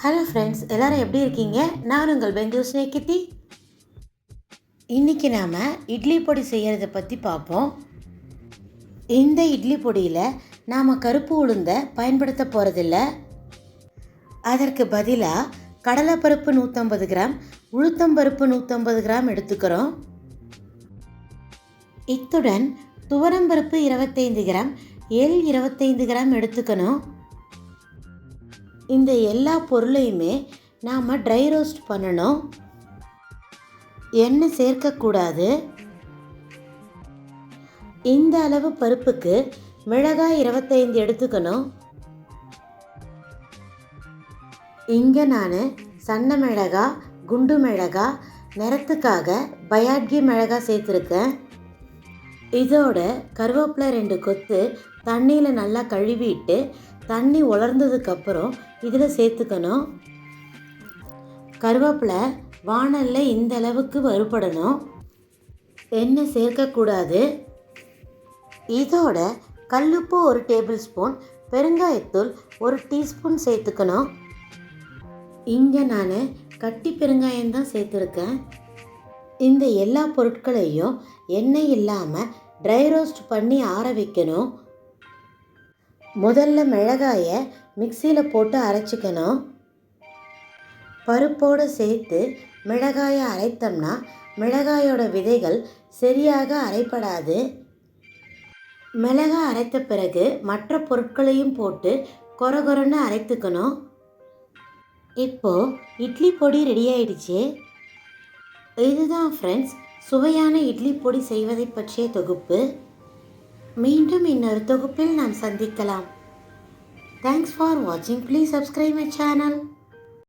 Hello friends எல்லோரும் எப்படி இருக்கீங்க? நான் உங்கள் பெங்களூர் ஸ்னேகித்தி இன்றைக்கி நாம் இட்லி பொடி செய்கிறத பற்றி பார்ப்போம். இந்த இட்லி பொடியில் நாம் கருப்பு உளுந்தை பயன்படுத்த போகிறதில்ல அதற்கு பதிலாக கடலைப்பருப்பு நூற்றம்பது கிராம் உளுத்தம்பருப்பு நூற்றம்பது கிராம் எடுத்துக்கிறோம். இத்துடன் துவரம்பருப்பு இருபத்தைந்து கிராம் எல் இருபத்தைந்து கிராம் எடுத்துக்கணும். இந்த எல்லா பொருளையுமே நாம் ட்ரை ரோஸ்ட் பண்ணணும். எண்ணெய் சேர்க்கக்கூடாது. இந்த அளவு பருப்புக்கு மிளகாய் இருபத்தைந்து எடுத்துக்கணும். இங்கே நான் சன்ன மிளகா குண்டு மிளகா நிறத்துக்காக பயாட்கி மிளகா சேர்த்துருக்கேன். இதோட கருவேப்பிலை ரெண்டு கொத்து தண்ணியில் நல்லா கழுவிட்டு தண்ணி உலர்ந்ததுக்கப்புறம் இதில் சேர்த்துக்கணும். கருவேப்பிலை வாணலில் இந்த அளவுக்கு வறுபடணும். எண்ணெய் சேர்க்கக்கூடாது. இதோட கல்லுப்பு ஒரு டேபிள் ஸ்பூன் பெருங்காயத்தூள் ஒரு டீஸ்பூன் சேர்த்துக்கணும். இங்கே நான் கட்டி பெருங்காயம் தான் சேர்த்துருக்கேன். இந்த எல்லா பொருட்களையும் எண்ணெய் இல்லாமல் ட்ரை ரோஸ்ட் பண்ணி ஆற வைக்கணும். முதல்ல மிளகாயை மிக்சியில் போட்டு அரைச்சிக்கணும். பருப்போடு சேர்த்து மிளகாயை அரைத்தோம்னா மிளகாயோட விதைகள் சரியாக அரைப்படாது. மிளகாய் அரைத்த பிறகு மற்ற பொருட்களையும் போட்டு கொரகொரன்னு அரைத்துக்கணும். இப்போது இட்லி பொடி ரெடி ஆயிடுச்சு. இதுதான் ஃப்ரெண்ட்ஸ் சுவையான இட்லி பொடி செய்வதை பற்றிய தொகுப்பு. மீண்டும் இன்னொரு தொகுப்பில் நாம் சந்திக்கலாம். தேங்க்ஸ் ஃபார் வாட்சிங் ப்ளீஸ் சப்ஸ்கிரைப் மை சேனல்